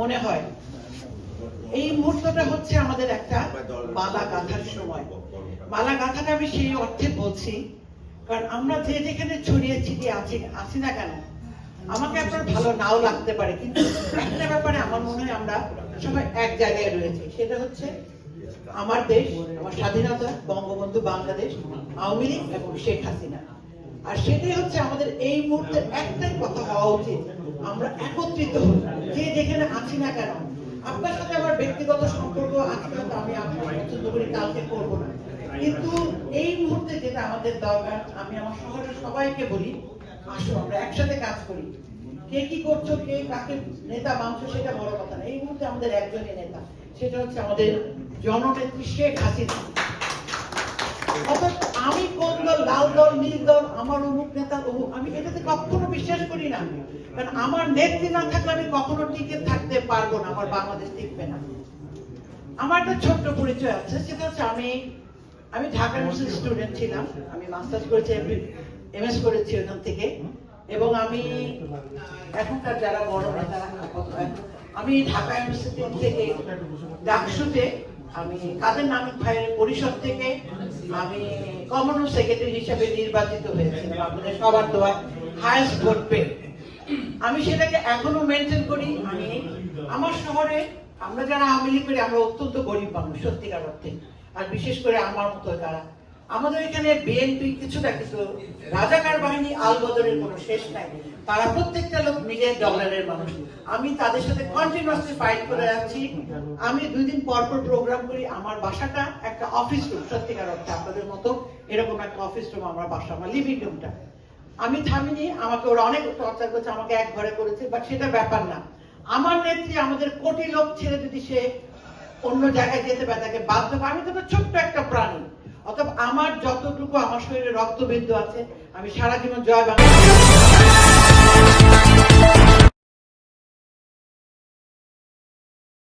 মনে হয়। এই মুহূর্তটা হচ্ছে আমাদের একটা মালা গাঁথার সময়। মালা গাঁথাটা আমি সেই অর্থে বলছি, কারণ আমরা যে যেখানে ছড়িয়ে ছিটিয়ে আছি আছি না কেন, আমাকে আপনার ভালো নাও লাগতে পারে, কিন্তু একটা ব্যাপারে আমার মনে হয় আমরা সবাই এক জায়গায় রয়েছে, সেটা হচ্ছে আমার দেশ, আমার স্বাধীনতা, বঙ্গবন্ধু বাংলাদেশ, আওয়ামী লীগ এবং শেখ হাসিনা। আর সেটাই হচ্ছে আমাদের এই মুহূর্তে একটাই কথা হওয়া উচিত আমরা একত্রিত হই, যে যেখানে আছি না কেন। আপনার সাথে আমার ব্যক্তিগত সম্পর্ক আজকে আমি আপনার পছন্দ করি, কালকে করব না। কিন্তু এই মুহূর্তে যেটা আমাদের দরকার, আমি আমার শহরের সবাইকে বলি, আসো, আমরা একসাথে কাজ করি। কে কি করছ, কে কাকে নেতা মানছো, সেটা বড় কথা না। এই মুহূর্তে আমাদের একজনই নেতা, সেটা হচ্ছে আমাদের জননেত্রী শেখ হাসিনা। দল নীল দল আমার অমুক নেতা, অমুক। আমি এটাতে কখনো বিশ্বাস করি না। কারণ আমার নেত্রী না থাকলে আমি কখনো টিকে থাকতে পারব না। আমার বাংলাদেশ টিকবে না। আমার একটা ছোট্ট পরিচয় আছে। সেটা হচ্ছে আমি আমি ঢাকা ইউনিভার্সিটি স্টুডেন্ট ছিলাম। আমি মাস্টার্স করেছি এমএস করেছি ওখান থেকে। এবং আমি, এখনকার যারা বড় নেতারা আমি ঢাকা ইউনিভার্সিটি থেকে ডাকসুতে আমি কাদের নামিক ভাইয়ের পরিষদ থেকে আমি কমন সেক্রেটারি হিসেবে নির্বাচিত হয়েছিলাম আপনাদের সবার দোয়া হায়েস্ট ভোট পেয়ে। আমি সেটাকে এখনও মেনটেন করি, আমি আমার শহরে আমরা যারা আওয়ামী লীগ করি, আমরা অত্যন্ত গরিব মানুষ, সত্যিকার অর্থে। আর বিশেষ করে আমার মতো যারা আমাদের এখানে বিএনপি কিছুটা কিন্তু রাজাকার বাহিনী আলবদরের কোনো শেষ নাই। তারা প্রত্যেকটা লোক নিজের ডলারের মানুষ। আমি তাদের সাথে কন্টিনিউয়াসলি ফাইট করে যাচ্ছি। আমি দুই দিন পর পর প্রোগ্রাম করি। আমার বাসাটা একটা অফিস রুম সত্যিকার অর্থে আপনাদের মতো এরকম একটা অফিস রুম আমার বাসা, আমার লিভিং রুমটা আমি থামিনি, আমাকে ওরা অনেক টর্চার করছে, আমাকে এক ঘরে করেছে বাট সেটা ব্যাপার না। আমার নেত্রী আমাদের কোটি লোক ছেড়ে যদি সে অন্য জায়গায় যেতে পারে, তাকে বাধ্য আমি তো ছোট্ট একটা অথবা আমার যতটুকু আমার শরীরে রক্তবিন্দু আছে আমি সারা জীবন জয় বাংলা।